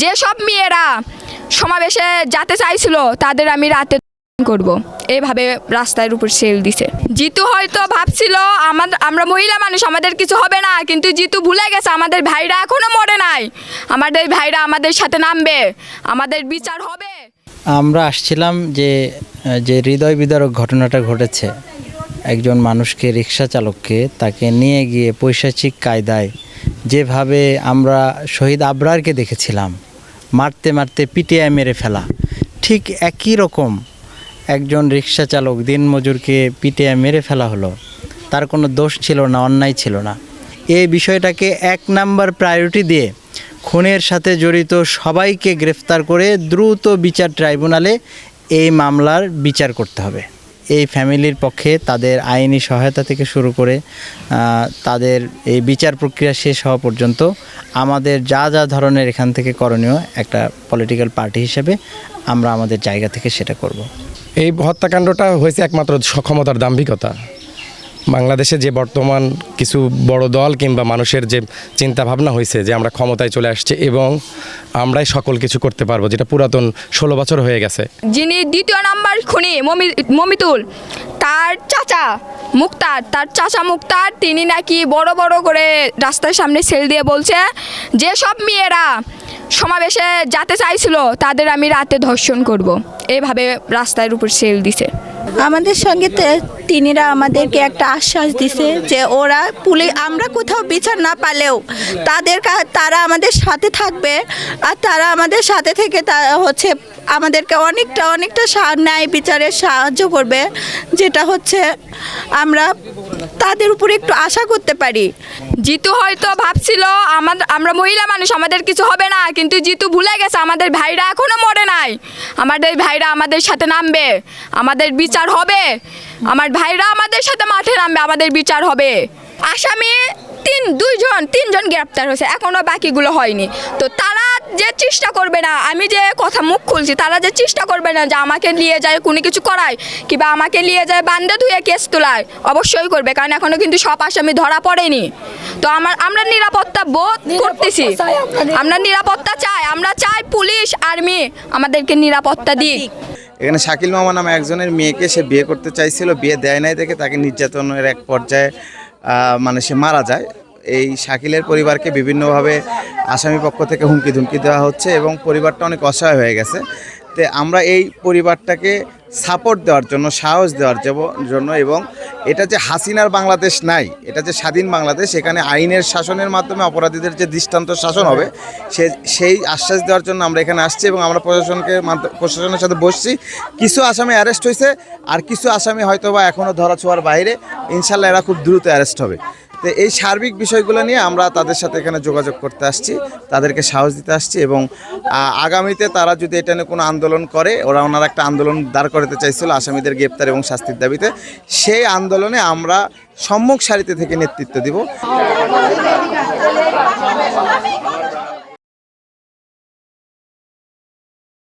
যেসব মেয়েরা সমাবেশে যেতে চাইছিল, তাদের আমি রাতে করব। এভাবে রাস্তার উপর সেল দিছে। জিতু হয়তো ভাবছিল আমাদের আমরা মহিলা মানুষ, আমাদের কিছু হবে না। কিন্তু জিতু ভুলে গেছে, আমাদের ভাইরা এখনও মরে নাই। আমাদের ভাইরা আমাদের সাথে নামবে। আমাদের বিচার হবে। আমরা আসছিলাম যে যে হৃদয় বিদারক ঘটনাটা ঘটেছে। একজন মানুষকে, রিক্সা চালককে তাকে নিয়ে গিয়ে পৈশাচিক কায়দায় যেভাবে আমরা শহীদ আবরারকে দেখেছিলাম, মারতে মারতে পিটিয়ে মেরে ফেলা, ঠিক একই রকম একজন রিক্সা চালক দিনমজুরকে পিটিয়ে মেরে ফেলা হলো, তার কোনো দোষ ছিল না, অন্যায় ছিল না। এই বিষয়টাকে এক নাম্বার প্রায়োরিটি দিয়ে খুনের সাথে জড়িত সবাইকে গ্রেফতার করে দ্রুত বিচার ট্রাইব্যুনালে এই মামলার বিচার করতে হবে। এই ফ্যামিলির পক্ষে তাদের আইনি সহায়তা থেকে শুরু করে তাদের এই বিচার প্রক্রিয়া শেষ হওয়া পর্যন্ত আমাদের যা যা ধরনের এখান থেকে করণীয় একটা পলিটিক্যাল পার্টি হিসেবে আমরা আমাদের জায়গা থেকে সেটা করব। এই হত্যাকাণ্ডটা হয়েছে একমাত্র সক্ষমতার দাম্ভিকতা। বাংলাদেশে যে বর্তমান কিছু বড় দল কিংবা মানুষের যে চিন্তা ভাবনা হয়েছে যে আমরা ক্ষমতায় চলে আসছে এবং আমরাই সকল কিছু করতে পারব, যেটা পুরাতন ষোলো বছর হয়ে গেছে যিনি দ্বিতীয় নাম্বার খুনি মমি- মমিতুল, তার চাচা মুক্তার, তার চাচা মুক্তার, তিনি নাকি বড় বড় করে রাস্তার সামনে সেল দিয়ে বলছে যেসব মেয়েরা সমাবেশে যেতে চাইছিল, তাদের আমি রাতে ধর্ষণ করব। এইভাবে রাস্তার উপর সেল দিছে আমাদের সঙ্গে তিনিরা আমাদেরকে একটা আশ্বাস দিছে যে ওরা পুলিশ, আমরা কোথাও বিচার না পালেও তাদের তারা আমাদের সাথে থাকবে আর তারা আমাদের সাথে থেকে তা হচ্ছে আমাদেরকে অনেকটা অনেকটা ন্যায় বিচারে সাহায্য করবে, যেটা হচ্ছে আমরা তাদের উপর একটু আশা করতে পারি। জিতু হয়তো ভাবছিল আমাদের আমরা মহিলা মানুষ, আমাদের কিছু হবে না। কিন্তু জিতু ভুলে গেছে, আমাদের ভাইরা এখনও মরে নাই। আমাদের ভাইরা আমাদের সাথে নামবে। আমাদের বিচার হবে। আমার ভাইরা আমাদের সাথে মাঠে নামবে। আমাদের বিচার হবে। আসামি তিন, দুইজন, তিনজন গ্রেপ্তার হয়েছে। এখনও বাকিগুলো হয়নি। তো তারা যে চেষ্টা করবে না আমি যে কথা মুখ খুলছি তারা যে চেষ্টা করবে না যে আমাকে নিয়ে যায় কোনো কিছু করায় কিংবা আমাকে নিয়ে যায় বান্ধে ধুয়ে কেস তোলায় অবশ্যই করবে কারণ এখনও কিন্তু সব আসামি ধরা পড়েনি। তো আমার আমরা নিরাপত্তা বোধ করতেছি। আমরা নিরাপত্তা চাই আমরা চাই পুলিশ আর্মি আমাদেরকে নিরাপত্তা দিক। এখানে শাকিল মামা নামে একজনের মেয়েকে সে বিয়ে করতে চাইছিল বিয়ে দেয় নাই দেখে তাকে নির্যাতনের এক পর্যায়ে আহ, মানে সে মারা যায়। এই শাকিলের পরিবারকে বিভিন্নভাবে আসামি পক্ষ থেকে হুমকি ধুমকি দেওয়া হচ্ছে এবং পরিবারটা অনেক অসহায় হয়ে গেছে। তে আমরা এই পরিবারটাকে সাপোর্ট দেওয়ার জন্য, সাহস দেওয়ার জন্য এবং এটা যে হাসিনার বাংলাদেশ নাই, এটা যে স্বাধীন বাংলাদেশ, এখানে আইনের শাসনের মাধ্যমে অপরাধীদের যে দৃষ্টান্ত শাসন হবে, সে, সেই আশ্বাস দেওয়ার জন্য আমরা এখানে আসছি এবং আমরা প্রশাসনকে প্রশাসনের সাথে বসছি। কিছু আসামি অ্যারেস্ট হয়েছে, আর কিছু আসামি হয়তো বা এখনও ধরা ছোঁয়ার বাইরে। ইনশাল্লাহ এরা খুব দ্রুত অ্যারেস্ট হবে। তো এই সার্বিক বিষয়গুলো নিয়ে আমরা তাদের সাথে এখানে যোগাযোগ করতে আসছি, তাদেরকে সাহস দিতে আসছি এবং আগামীতে তারা যদি এটা নিয়ে কোনো আন্দোলন করে, ওরা ওনারা একটা আন্দোলন দাঁড় করাতে চাইছিল, আসামিদের গ্রেপ্তার এবং শাস্তির দাবিতে। সেই আন্দোলনে আমরা সম্মুখ সারিতে থেকে নেতৃত্ব দিব।